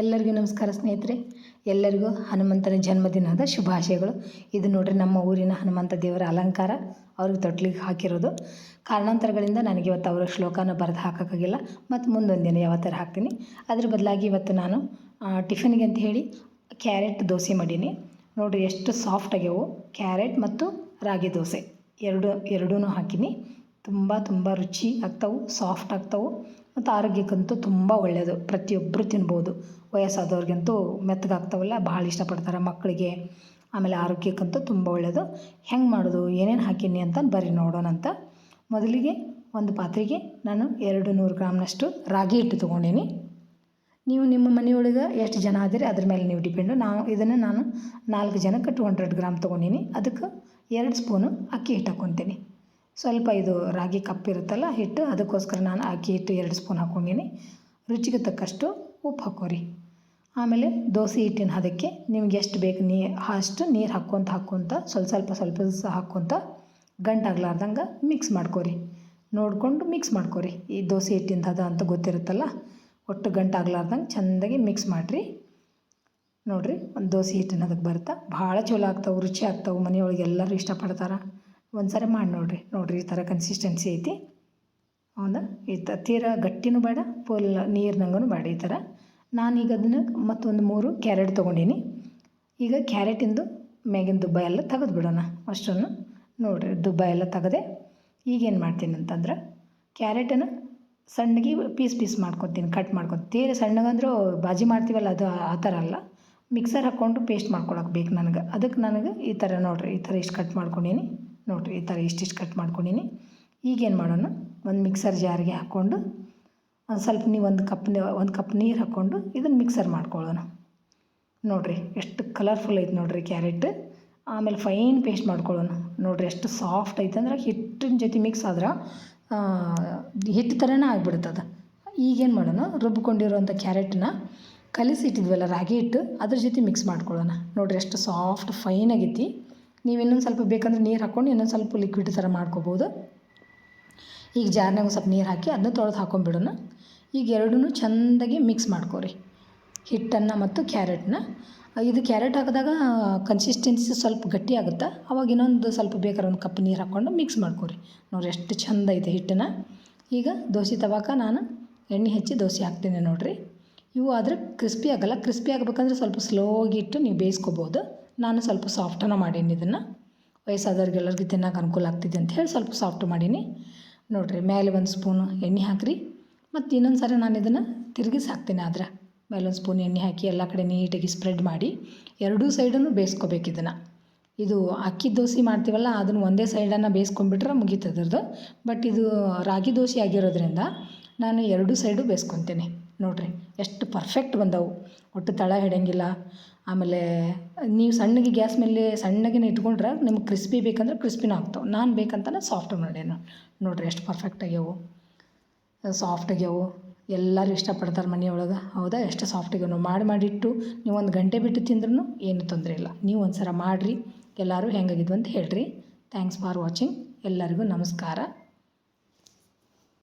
ಎಲ್ಲರಿಗೂ ನಮಸ್ಕಾರ ಸ್ನೇಹಿತರೆ. ಎಲ್ಲರಿಗೂ ಹನುಮಂತನ ಜನ್ಮದಿನದ ಶುಭಾಶಯಗಳು. ಇದು ನೋಡ್ರಿ ನಮ್ಮ ಊರಿನ ಹನುಮಂತ ದೇವರ ಅಲಂಕಾರ. ಅವ್ರಿಗೆ ತೊಟ್ಲಿಗೆ ಹಾಕಿರೋದು. ಕಾರಣಾಂತರಗಳಿಂದ ನನಗೆ ಇವತ್ತು ಅವರ ಶ್ಲೋಕನ ಬರೆದು ಹಾಕೋಕ್ಕಾಗಿಲ್ಲ. ಮತ್ತು ಮುಂದೊಂದು ದಿನ ಯಾವತ್ತಾರು ಹಾಕ್ತೀನಿ. ಅದ್ರ ಬದಲಾಗಿ ಇವತ್ತು ನಾನು ಟಿಫಿನ್ಗೆ ಅಂತ ಹೇಳಿ ಕ್ಯಾರೆಟ್ ದೋಸೆ ಮಾಡೀನಿ. ನೋಡಿರಿ ಎಷ್ಟು ಸಾಫ್ಟ್ ಆಗ್ಯಾವು. ಕ್ಯಾರೆಟ್ ಮತ್ತು ರಾಗಿ ದೋಸೆ. ಎರಡು ಎರಡೂ ಹಾಕೀನಿ. ತುಂಬ ತುಂಬ ರುಚಿ ಆಗ್ತವೆ ಸಾಫ್ಟ್ ಆಗ್ತಾವೆ. ಮತ್ತು ಆರೋಗ್ಯಕ್ಕಂತೂ ತುಂಬ ಒಳ್ಳೆಯದು. ಪ್ರತಿಯೊಬ್ಬರು ತಿನ್ಬೋದು. ವಯಸ್ಸಾದವ್ರಿಗಂತೂ ಮೆತ್ತಗಾಗ್ತಾವಲ್ಲ, ಭಾಳ ಇಷ್ಟಪಡ್ತಾರೆ ಮಕ್ಕಳಿಗೆ. ಆಮೇಲೆ ಆರೋಗ್ಯಕ್ಕಂತೂ ತುಂಬ ಒಳ್ಳೆಯದು. ಹೆಂಗೆ ಮಾಡೋದು, ಏನೇನು ಹಾಕೀನಿ ಅಂತ ಬರ್ರಿ ನೋಡೋಣ ಅಂತ. ಮೊದಲಿಗೆ ಒಂದು ಪಾತ್ರೆಗೆ ನಾನು ಎರಡು ನೂರು ಗ್ರಾಮ್ನಷ್ಟು ರಾಗಿ ಹಿಟ್ಟು ತೊಗೊಂಡೀನಿ. ನೀವು ನಿಮ್ಮ ಮನೆಯೊಳಗೆ ಎಷ್ಟು ಜನ ಆದರೆ, ಅದ್ರ ಮೇಲೆ ನೀವು ಡಿಪೆಂಡು. ನಾವು ಇದನ್ನು ನಾನು ನಾಲ್ಕು ಜನಕ್ಕೆ ಟು ಹಂಡ್ರೆಡ್ ಗ್ರಾಮ್ ತೊಗೊಂಡೀನಿ. ಅದಕ್ಕೆ ಎರಡು ಸ್ಪೂನು ಅಕ್ಕಿ ಹಿಟ್ಟು ಹಾಕ್ಕೊತೀನಿ ಸ್ವಲ್ಪ ಇದು ರಾಗಿ ಕಪ್ಪಿರುತ್ತಲ್ಲ ಹಿಟ್ಟು ಅದಕ್ಕೋಸ್ಕರ ನಾನು ಅಕ್ಕಿ ಹಿಟ್ಟು ಎರಡು ಸ್ಪೂನ್ ಹಾಕ್ಕೊಂಡೀನಿ. ರುಚಿಗೆ ತಕ್ಕಷ್ಟು ಉಪ್ಪು ಹಾಕೋರಿ ಆಮೇಲೆ ದೋಸೆ ಹಿಟ್ಟಿನ ಹದಕ್ಕೆ ನಿಮ್ಗೆ ಎಷ್ಟು ಬೇಕು ನೀ, ಅಷ್ಟು ನೀರು ಹಾಕ್ಕೊತ ಹಾಕ್ಕೊತ, ಸ್ವಲ್ಪ ಸ್ವಲ್ಪ ಸ್ವಲ್ಪ ದಿವಸ ಹಾಕ್ಕೊತ ಗಂಟಾಗ್ಲಾರ್ದಂಗೆ ಮಿಕ್ಸ್ ಮಾಡ್ಕೊರಿ. ನೋಡಿಕೊಂಡು ಮಿಕ್ಸ್ ಮಾಡ್ಕೋರಿ. ಈ ದೋಸೆ ಹಿಟ್ಟಿಂದ ಹದ ಅಂತ ಗೊತ್ತಿರುತ್ತಲ್ಲ, ಒಟ್ಟು ಗಂಟಾಗ್ಲಾರ್ದಂಗೆ ಚೆಂದಾಗಿ ಮಿಕ್ಸ್ ಮಾಡಿರಿ. ನೋಡಿರಿ ಒಂದು ದೋಸೆ ಹಿಟ್ಟಿನ ಅದಕ್ಕೆ ಬರುತ್ತೆ ಭಾಳ ಚಲೋ ಆಗ್ತಾವೆ, ರುಚಿ ಆಗ್ತಾವೆ, ಮನೆಯೊಳಗೆ ಎಲ್ಲರೂ ಇಷ್ಟಪಡ್ತಾರೆ. ಒಂದು ಸರಿ ಮಾಡಿ ನೋಡಿರಿ. ನೋಡಿರಿ, ಈ ಥರ ಕನ್ಸಿಸ್ಟೆನ್ಸಿ ಐತಿ. ಹೌದಾ? ಈ ತ, ತೀರಾ ಗಟ್ಟಿನೂ ಬೇಡ ಫುಲ್ ನೀರಿನಂಗೂ ಬೇಡ ಈ ಥರ. ನಾನೀಗ ಅದನ್ನು ಮತ್ತೊಂದು ಮೂರು ಕ್ಯಾರೆಟ್ ತೊಗೊಂಡೀನಿ. ಈಗ ಕ್ಯಾರೆಟಿಂದು ಮ್ಯಾಗಿನ ದುಬ್ಬ ಎಲ್ಲ ತೆಗೆದು ಬಿಡೋಣ ಅಷ್ಟನ್ನು ನೋಡಿರಿ, ದುಬ್ಬ ಎಲ್ಲ ತೆಗೆದೆ ಈಗೇನು ಮಾಡ್ತೀನಿ ಅಂತಂದ್ರೆ ಕ್ಯಾರೆಟನ್ನು ಸಣ್ಣಗೆ ಪೀಸ್ ಪೀಸ್ ಮಾಡ್ಕೊತೀನಿ ಕಟ್ ಮಾಡ್ಕೊತೀನಿ. ತೀರ ಸಣ್ಣಗಂದ್ರೆ ಬಾಜಿ ಮಾಡ್ತೀವಲ್ಲ, ಅದು ಆ ಥರ ಅಲ್ಲ. ಮಿಕ್ಸರ್ ಹಾಕ್ಕೊಂಡು ಪೇಸ್ಟ್ ಮಾಡ್ಕೊಳಕ್ಕೆ ಬೇಕು ನನಗೆ. ಅದಕ್ಕೆ ನನಗೆ ಈ ಥರ ನೋಡಿರಿ, ಈ ಥರ ಇಷ್ಟು ಕಟ್ ಮಾಡ್ಕೊಂಡೀನಿ. ನೋಡಿರಿ ಈ ಥರ ಇಷ್ಟಿಷ್ಟು ಕಟ್ ಮಾಡ್ಕೊಂಡೀನಿ. ಈಗೇನು ಮಾಡೋಣ? ಒಂದು ಮಿಕ್ಸರ್ ಜಾರಿಗೆ ಹಾಕ್ಕೊಂಡು, ಒಂದು ಸ್ವಲ್ಪ ನೀವು ಒಂದು ಕಪ್ ಒಂದು ಕಪ್ ನೀರು ಹಾಕ್ಕೊಂಡು ಇದನ್ನು ಮಿಕ್ಸರ್ ಮಾಡ್ಕೊಳ್ಳೋಣ. ನೋಡಿರಿ ಎಷ್ಟು ಕಲರ್ಫುಲ್ ಐತೆ ನೋಡಿರಿ ಕ್ಯಾರೆಟ್ ಆಮೇಲೆ ಫೈನ್ ಪೇಸ್ಟ್ ಮಾಡ್ಕೊಳ್ಳೋಣ. ನೋಡಿರಿ ಎಷ್ಟು ಸಾಫ್ಟ್ ಐತೆ ಅಂದ್ರೆ ಹಿಟ್ಟಿನ ಜೊತೆ ಮಿಕ್ಸ್ ಆದ್ರೆ ಹಿಟ್ಟು ಥರನೇ ಆಗ್ಬಿಡುತ್ತದ ಈಗೇನು ಮಾಡೋಣ? ರುಬ್ಕೊಂಡಿರೋಂಥ ಕ್ಯಾರೆಟನ್ನ ಕಲಿಸಿ ಇಟ್ಟಿದ್ವಲ್ಲ ರಾಗಿ ಹಿಟ್ಟು, ಅದ್ರ ಜೊತೆ ಮಿಕ್ಸ್ ಮಾಡ್ಕೊಳ್ಳೋಣ. ನೋಡಿರಿ ಎಷ್ಟು ಸಾಫ್ಟ್ ಫೈನ್ ಆಗೈತಿ. ನೀವು ಇನ್ನೊಂದು ಸ್ವಲ್ಪ ಬೇಕಂದ್ರೆ ನೀರು ಹಾಕ್ಕೊಂಡು ಇನ್ನೊಂದು ಸ್ವಲ್ಪ ಲಿಕ್ವಿಡ್ ಥರ ಮಾಡ್ಕೋಬೋದು. ಈಗ ಜಾರ್ನಾಗ ಸ್ವಲ್ಪ ನೀರು ಹಾಕಿ ಅದನ್ನ ತೊಳೆದು ಹಾಕೊಂಡ್ಬಿಡೋಣ ಈಗ ಎರಡೂ ಚೆಂದಾಗಿ ಮಿಕ್ಸ್ ಮಾಡ್ಕೊರಿ. ಹಿಟ್ಟನ್ನು ಮತ್ತು ಕ್ಯಾರೆಟ್ನ. ಇದು ಕ್ಯಾರೆಟ್ ಹಾಕಿದಾಗ ಕನ್ಸಿಸ್ಟೆನ್ಸಿ ಸ್ವಲ್ಪ ಗಟ್ಟಿ ಆಗುತ್ತೆ? ಅವಾಗ ಇನ್ನೊಂದು ಸ್ವಲ್ಪ ಬೇಕಾದ್ರೆ ಒಂದು ಕಪ್ ನೀರು ಹಾಕ್ಕೊಂಡು ಮಿಕ್ಸ್ ಮಾಡ್ಕೊರಿ. ನೋಡಿ ಎಷ್ಟು ಚೆಂದ ಐತೆ ಹಿಟ್ಟನ್ನ. ಈಗ ದೋಸೆ ತವಾಕ ನಾನು ಎಣ್ಣೆ ಹಚ್ಚಿ ದೋಸೆ ಹಾಕ್ತೀನಿ ನೋಡಿರಿ. ಇವು ಆದರೆ ಕ್ರಿಸ್ಪಿ ಆಗಲ್ಲ. ಕ್ರಿಸ್ಪಿ ಆಗಬೇಕಂದ್ರೆ ಸ್ವಲ್ಪ ಸ್ಲೋ ಇಟ್ಟು ನೀವು ಬೇಯಿಸ್ಕೋಬೋದು. ನಾನು ಸ್ವಲ್ಪ ಸಾಫ್ಟನ್ನು ಮಾಡೀನಿ ಇದನ್ನು. ವಯಸ್ಸಾದವ್ರಿಗೆಲ್ಲರಿಗೂ ತಿನ್ನೋಕೆ ಅನುಕೂಲ ಆಗ್ತಿದೆ ಅಂತ ಹೇಳಿ ಸ್ವಲ್ಪ ಸಾಫ್ಟ್ ಮಾಡೀನಿ. ನೋಡಿರಿ ಮೇಲೆ ಒಂದು ಸ್ಪೂನು ಎಣ್ಣೆ ಹಾಕಿರಿ. ಮತ್ತು ಇನ್ನೊಂದು ಸಾರಿ ನಾನು ಇದನ್ನು ತಿರುಗಿಸಿ ಹಾಕ್ತೀನಿ ಆದ್ರೆ. ಮೇಲೊಂದು ಸ್ಪೂನ್ ಎಣ್ಣೆ ಹಾಕಿ ಎಲ್ಲ ಕಡೆ ನೀಟಾಗಿ ಸ್ಪ್ರೆಡ್ ಮಾಡಿ ಎರಡೂ ಸೈಡನ್ನು ಬೇಯಿಸ್ಕೋಬೇಕು ಇದನ್ನು. ಇದು ಅಕ್ಕಿ ದೋಸೆ ಮಾಡ್ತೀವಲ್ಲ, ಅದನ್ನು ಒಂದೇ ಸೈಡನ್ನು ಬೇಯಿಸ್ಕೊಂಡ್ಬಿಟ್ರೆ ಮುಗೀತದ್ರದ್ದು ಬಟ್ ಇದು ರಾಗಿ ದೋಸೆ ಆಗಿರೋದ್ರಿಂದ ನಾನು ಎರಡೂ ಸೈಡು ಬೇಸ್ಕೊತೀನಿ. ನೋಡಿರಿ, ಎಷ್ಟು ಪರ್ಫೆಕ್ಟ್ ಬಂದವು. ಒಟ್ಟು ತಳ ಹಿಡಿಯಂಗಿಲ್ಲ. ಆಮೇಲೆ ನೀವು ಸಣ್ಣಗೆ ಗ್ಯಾಸ್ ಮೇಲೆ ಸಣ್ಣಗೆ ಇಟ್ಕೊಂಡ್ರೆ ನಿಮ್ಗೆ ಕ್ರಿಸ್ಪಿ ಬೇಕಂದ್ರೆ ಕ್ರಿಸ್ಪಿನೂ ಆಗ್ತಾವೆ. ನಾನು ಬೇಕಂತಲೇ ಸಾಫ್ಟ್ ಮಾಡೇನು ನೋಡ್ರಿ, ಎಷ್ಟು ಪರ್ಫೆಕ್ಟ್ ಆಗ್ಯಾವು. ಸಾಫ್ಟ್ ಆಗ್ಯಾವು. ಎಲ್ಲರೂ ಇಷ್ಟಪಡ್ತಾರೆ ಮನೆಯೊಳಗೆ. ಹೌದಾ? ಎಷ್ಟು ಸಾಫ್ಟ್ ನಾವು ಮಾಡಿ ಮಾಡಿಟ್ಟು ನೀವು ಒಂದು ಗಂಟೆ ಬಿಟ್ಟು ತಿಂದ್ರೂ ಏನು ತೊಂದರೆ ಇಲ್ಲ. ನೀವು ಒಂದು ಸಲ ಮಾಡಿರಿ. ಎಲ್ಲರೂ ಹೆಂಗಾಗಿದ್ವು ಅಂತ ಹೇಳ್ರಿ. ಥ್ಯಾಂಕ್ಸ್ ಫಾರ್ ವಾಚಿಂಗ್ ಎಲ್ಲರಿಗೂ ನಮಸ್ಕಾರ.